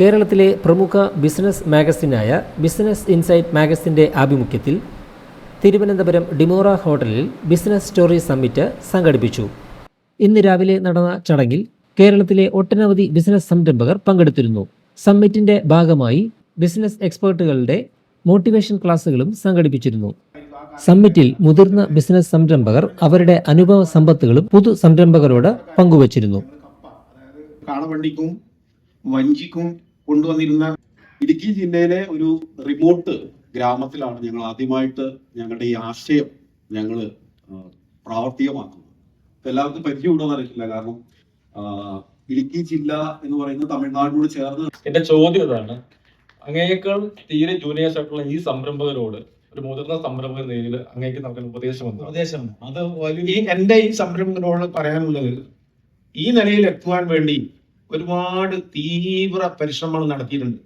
കേരളത്തിലെ പ്രമുഖ ബിസിനസ് മാഗസിനായ ബിസിനസ് ഇൻസൈറ്റ് മാഗസിന്റെ ആഭിമുഖ്യത്തിൽ തിരുവനന്തപുരം ഡിമോറ ഹോട്ടലിൽ ബിസിനസ് സ്റ്റോറി സമ്മിറ്റ് സംഘടിപ്പിച്ചു. ഇന്ന് രാവിലെ നടന്ന ചടങ്ങിൽ കേരളത്തിലെ ഒട്ടനവധി ബിസിനസ് സംരംഭകർ പങ്കെടുത്തിരുന്നു. സമ്മിറ്റിന്റെ ഭാഗമായി ബിസിനസ് എക്സ്പേർട്ടുകളുടെ മോട്ടിവേഷൻ ക്ലാസുകളും സംഘടിപ്പിച്ചിരുന്നു. സമ്മിറ്റിൽ മുതിർന്ന ബിസിനസ് സംരംഭകർ അവരുടെ അനുഭവ സമ്പത്തുകളും പുതു സംരംഭകരോട് പങ്കുവച്ചിരുന്നു. വഞ്ചിക്കും കൊണ്ടുവന്നിരുന്ന ഇടുക്കി ജില്ലയിലെ ഒരു റിമോട്ട് ഗ്രാമത്തിലാണ് ഞങ്ങൾ ആദ്യമായിട്ട് ഞങ്ങളുടെ ഈ ആശയം ഞങ്ങൾ പ്രാവർത്തികമാക്കുന്നത്. ഇപ്പൊ എല്ലാവർക്കും പരിചയമുണ്ടോന്ന് അറിയില്ല കാരണം ഇടുക്കി ജില്ല എന്ന് പറയുന്നത് തമിഴ്നാടിനോട് ചേർന്ന് എന്റെ ചോദ്യം ഇതാണ് അങ്ങേക്കാൾ തീരെ ജൂനിയേഴ്സ് ആയിട്ടുള്ള ഈ സംരംഭകരോട് ഒരു മുതിർന്ന സംരംഭക നിലയിൽ അങ്ങേക്ക് നമുക്ക് ഉപദേശം വന്നു. ഉപദേശം അത് വലിയ ഈ എന്റെ ഈ സംരംഭകരോട് പറയാനുള്ളത് ഈ നിലയിൽ എത്തുവാൻ വേണ്ടി ഒരുപാട് തീവ്ര പരിശ്രമങ്ങൾ നടത്തിയിട്ടുണ്ട്.